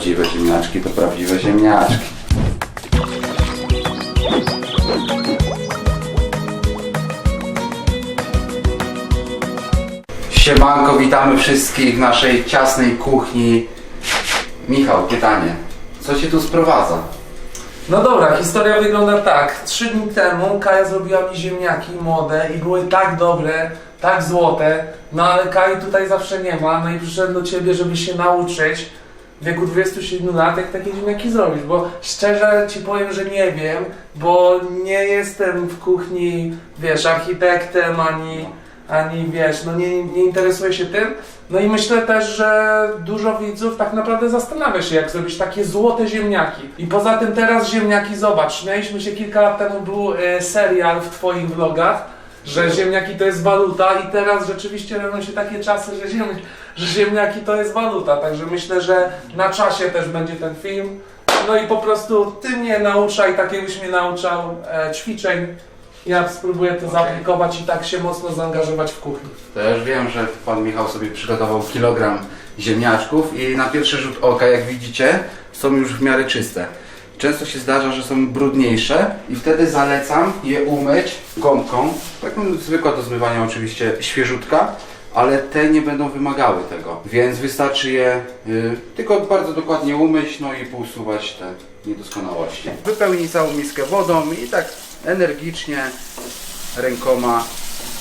prawdziwe ziemniaczki to prawdziwe ziemniaczki. Siemanko, witamy wszystkich w naszej ciasnej kuchni. Michał, pytanie. Co cię tu sprowadza? No dobra, historia wygląda tak. Trzy dni temu Kaja zrobiła mi ziemniaki młode i były tak dobre, tak złote, no ale Kai tutaj zawsze nie ma, no i przyszedłem do Ciebie, żeby się nauczyć w wieku 27 lat, jak takie ziemniaki zrobić, bo szczerze Ci powiem, że nie wiem, bo nie jestem w kuchni, wiesz, architektem, ani, ani wiesz, no nie, nie interesuję się tym, no i myślę też, że dużo widzów tak naprawdę zastanawia się, jak zrobić takie złote ziemniaki. I poza tym teraz ziemniaki, zobacz, śmialiśmy się kilka lat temu, był e, serial w Twoich vlogach, że ziemniaki to jest waluta i teraz rzeczywiście robią się takie czasy, że, ziem, że ziemniaki to jest waluta. Także myślę, że na czasie też będzie ten film. No i po prostu Ty mnie nauczaj, tak jakbyś mnie nauczał e, ćwiczeń. Ja spróbuję to Okej. zaaplikować i tak się mocno zaangażować w kuchni. To ja już wiem, że pan Michał sobie przygotował kilogram ziemniaczków i na pierwszy rzut oka, jak widzicie, są już w miarę czyste. Często się zdarza, że są brudniejsze i wtedy zalecam je umyć gąbką, taką zwykła do zmywania oczywiście, świeżutka, ale te nie będą wymagały tego, więc wystarczy je y, tylko bardzo dokładnie umyć, no i pousuwać te niedoskonałości. Wypełnij całą miskę wodą i tak energicznie rękoma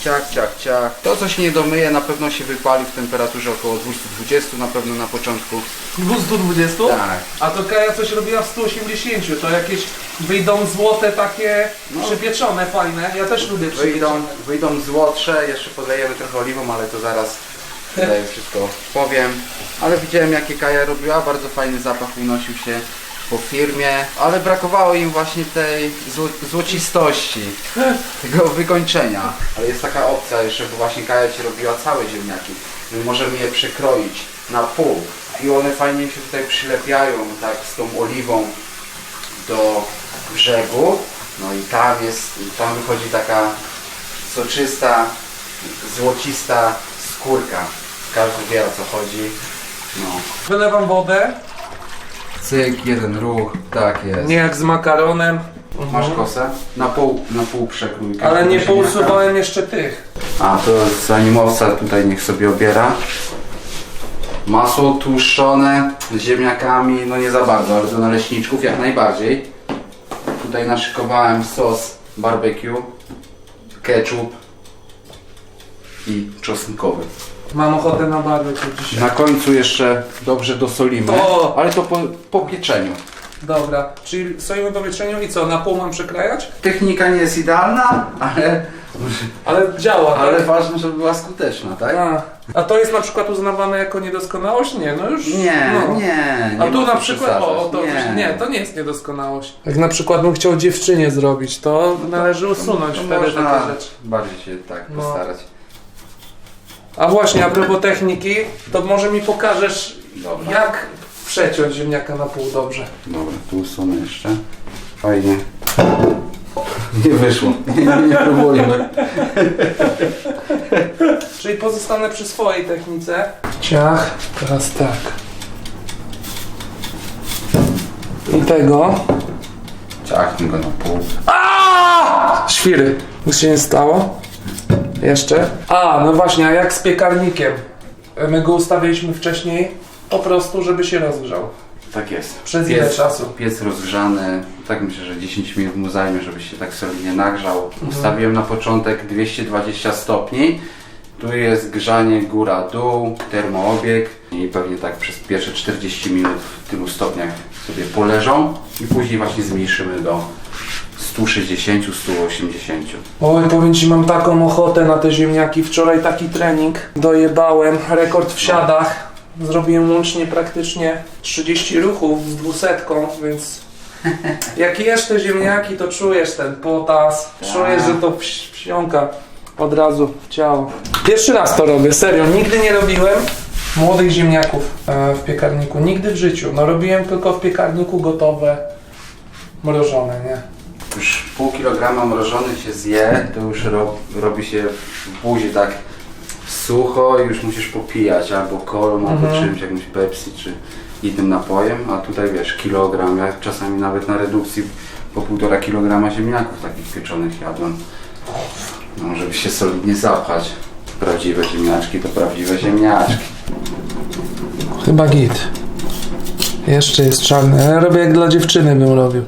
ciach, ciach, ciach. To, co się nie domyje, na pewno się wypali w temperaturze około 220 na pewno na początku. 220? Tak. A to Kaja coś robiła w 180, to jakieś wyjdą złote takie No. przypieczone, fajne. Ja też lubię Wyjdą, przypieczone. wyjdą złotsze, jeszcze podlejemy trochę oliwą, ale to zaraz tutaj wszystko powiem. Ale widziałem jakie Kaja robiła, bardzo fajny zapach unosił się po firmie, ale brakowało im właśnie tej zło złocistości, tego wykończenia. Ale jest taka opcja jeszcze, bo właśnie Kaja Ci robiła całe ziemniaki. My możemy je przekroić na pół i one fajnie się tutaj przylepiają tak z tą oliwą do brzegu. No i tam jest, tam wychodzi taka soczysta, złocista skórka. Każdy wie o co chodzi. No. Wylewam wodę, Cyk, jeden ruch, tak jest. nie jak z makaronem. Masz Mhm. kosę? Na pół, na pół przekrój. Ale nie pousuwałem jeszcze tych. A to zanim owca tutaj niech sobie obiera. Masło tłuszczone z ziemniakami, no nie za bardzo, ale do naleśniczków jak najbardziej. Tutaj naszykowałem sos barbecue, ketchup i czosnkowy. Mam ochotę na barbecue dzisiaj. Na końcu jeszcze dobrze dosolimy, O! ale to po, po pieczeniu. Dobra, czyli stoimy po wieczeniu i co, na pół mam przekrajać? Technika nie jest idealna, ale, Ale działa, ale tak? ważne, żeby była skuteczna, tak? A, a to jest na przykład uznawane jako niedoskonałość? Nie, no już... Nie, no. nie. A tu ma na co przykład, o, to, nie. nie, to nie jest niedoskonałość. Jak na przykład bym chciał dziewczynie zrobić, to należy usunąć to wtedy można takie rzeczy. bardziej się tak No. postarać. A właśnie, a propos techniki, to może mi pokażesz, Dobra. jak przeciąć ziemniaka na pół dobrze. Dobra, tu usunę jeszcze. Fajnie. Nie wyszło. Nie, nie, próbujmy. Czyli pozostanę przy swojej technice. Ciach, teraz tak. I tego. Ciachnę go na pół. A! Świry. Nic się nie stało. Jeszcze. A, no właśnie, a jak z piekarnikiem? My go ustawiliśmy wcześniej po prostu, żeby się rozgrzał. Tak jest. Przez ile czasu? Piec rozgrzany. Tak myślę, że 10 minut mu zajmie, żeby się tak solidnie nagrzał. Mhm. Ustawiłem na początek 220 stopni. Tu jest grzanie góra-dół, termoobieg i pewnie tak przez pierwsze 40 minut w tylu stopniach sobie poleżą i później właśnie zmniejszymy do 160-180. Oj, powiem Ci, mam taką ochotę na te ziemniaki. Wczoraj taki trening dojebałem, rekord w siadach. Zrobiłem łącznie praktycznie 30 ruchów z dwusetką, więc jak jesz te ziemniaki, to czujesz ten potas, Tak. czujesz, że to wsi- wsiąka od razu w ciało. Pierwszy raz to robię, serio, nigdy nie robiłem młodych ziemniaków e, w piekarniku, nigdy w życiu. No robiłem tylko w piekarniku gotowe, mrożone, nie? Pół kilograma mrożonych się zje, to już ro, robi się w buzi tak sucho i już musisz popijać albo kolą, albo Mhm. czymś, jakimś Pepsi czy i tym napojem, a tutaj wiesz, kilogram, ja czasami nawet na redukcji po półtora kilograma ziemniaków takich pieczonych jadłem. No, żeby się solidnie zapchać. Prawdziwe ziemniaczki to prawdziwe ziemniaczki. Chyba git. Jeszcze jest czarny. Ja robię jak dla dziewczyny bym robił.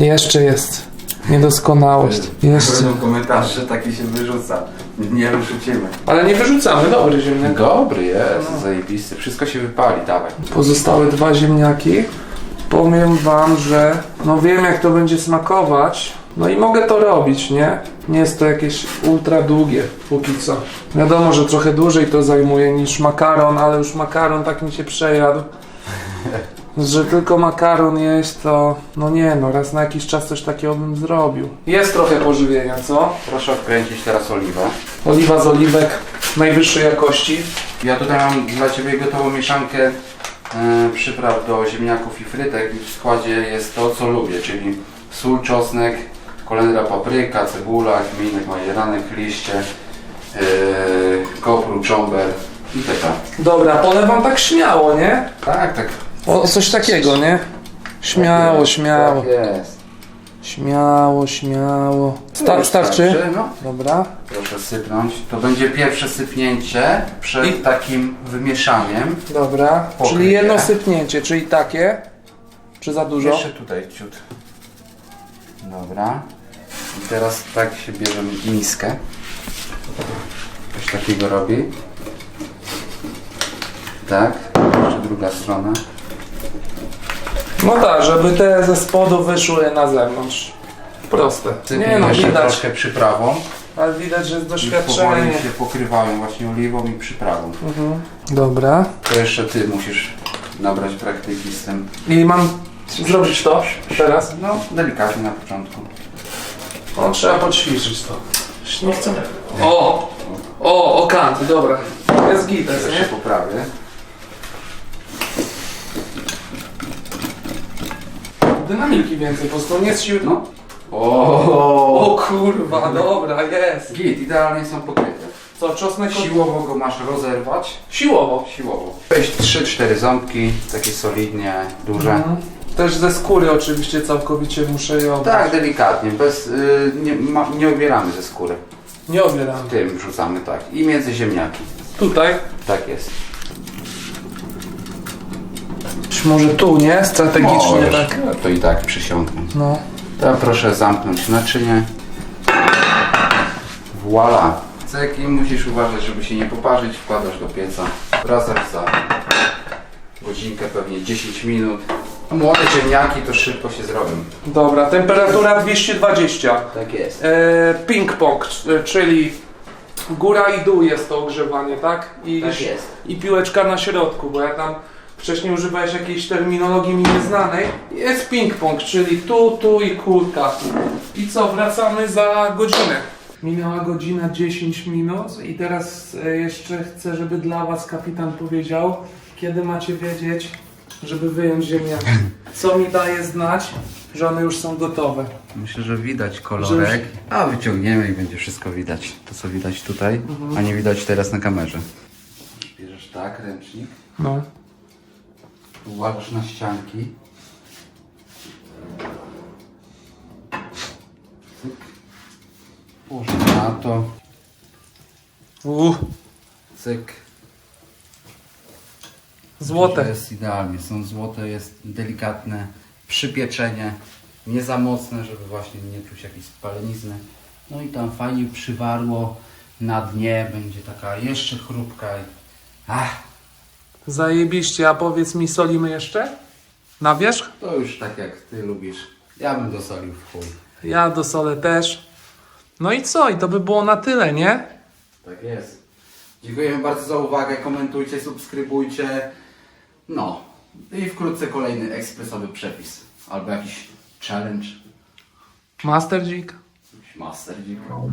Jeszcze jest. Niedoskonałość. Jeszcze. Będą komentarze, że taki się wyrzuca. Nie wyrzucimy. Ale nie wyrzucamy, dobry ziemniak. Dobry jest, zajebisty. Wszystko się wypali, dawaj. Pozostałe dwa ziemniaki. Powiem wam, że no wiem jak to będzie smakować. No i mogę to robić, nie? Nie jest to jakieś ultra długie póki co. Wiadomo, że trochę dłużej to zajmuje niż makaron, ale już makaron tak mi się przejadł. Że tylko makaron jeść to, no nie no, raz na jakiś czas coś takiego bym zrobił. Jest trochę pożywienia, co? Proszę odkręcić teraz oliwę. Oliwa z oliwek najwyższej jakości. Ja tutaj mam dla Ciebie gotową mieszankę e, przypraw do ziemniaków i frytek i w składzie jest to, co lubię, czyli sól, czosnek, kolendra, papryka, cebula, kminek, majeranek, liście, e, kopru, czomber i taka. Dobra, polewam tak śmiało, nie? Tak, tak. O, coś takiego, nie? Śmiało, tak śmiało. Tak jest. Sta śmiało. Sta starczy? No, Dobra. proszę sypnąć. To będzie pierwsze sypnięcie przed I- takim wymieszaniem. Dobra. Pokryj Czyli jedno je. sypnięcie, czyli takie. Czy za dużo? Jeszcze tutaj ciut. Dobra. I teraz tak się bierzemy miskę. Coś takiego robi. Tak. Jeszcze druga strona. No tak, żeby te ze spodu wyszły na zewnątrz. Proste. Nie no, jeszcze widać. troszkę przyprawą. Ale widać, że jest I powoli doświadczenie. się pokrywają właśnie oliwą i przyprawą. Mhm. Dobra. To jeszcze ty musisz nabrać praktyki z tym. I mam zrobić to teraz? No, delikatnie na początku. No, trzeba poćwiczyć to. Nie chcę. O! O, o kant, dobra. Jest gites, się nie? poprawię. Dynamiki więcej, po prostu nie jest siły. No. O, O kurwa, dobra, jest. Git, idealnie są pokryte. Co, czosnek od... Siłowo go masz rozerwać. Siłowo. Siłowo. Weź 3-4 ząbki, takie solidnie, duże. Mhm. Też ze skóry oczywiście całkowicie muszę je obrać. Tak, delikatnie, bez, y, nie, ma, nie obieramy ze skóry. Nie obieram. Tym wrzucamy tak. I między ziemniaki. Tutaj. Tak jest. Czy może tu, nie? Strategicznie Możesz. tak. To i tak przysiągnę. No. Teraz proszę zamknąć naczynie. Voila. Cyk i musisz uważać, żeby się nie poparzyć. Wkładasz do pieca. Wracasz za godzinkę, pewnie 10 minut. A Młode ziemniaki to szybko się zrobią. Dobra, temperatura 220. Tak jest. E, ping-pong, c- czyli góra i dół jest to ogrzewanie, tak? I, Tak jest. I piłeczka na środku, bo ja tam wcześniej używałeś jakiejś terminologii mi nieznanej. Jest ping-pong, czyli tu, tu i kulka. I co, wracamy za godzinę. Minęła godzina 10 minut i teraz e, jeszcze chcę, żeby dla Was kapitan powiedział, kiedy macie wiedzieć, żeby wyjąć ziemniaki. Co mi daje znać, że one już są gotowe. Myślę, że widać kolorek. A wyciągniemy i będzie wszystko widać. To co widać tutaj, a nie widać teraz na kamerze. Bierzesz tak, ręcznik. No. Uważasz na ścianki. Położę na to. Uh, Cyk. złote. Jest idealnie. Są złote, jest delikatne przypieczenie. Nie za mocne, żeby właśnie nie czuć jakiejś spalenizny. No i tam fajnie przywarło na dnie. Będzie taka jeszcze chrupka. i- Ach, Zajebiście, a powiedz mi, solimy jeszcze? Na wierzch? to już tak jak ty lubisz. Ja bym dosolił w chuj. Ja do solę też. No i co? I to by było na tyle, nie? Tak jest. Dziękujemy bardzo za uwagę. Komentujcie, subskrybujcie. No. I wkrótce kolejny ekspresowy przepis. Albo jakiś challenge. Master Dzik. Jakiś master. Oh,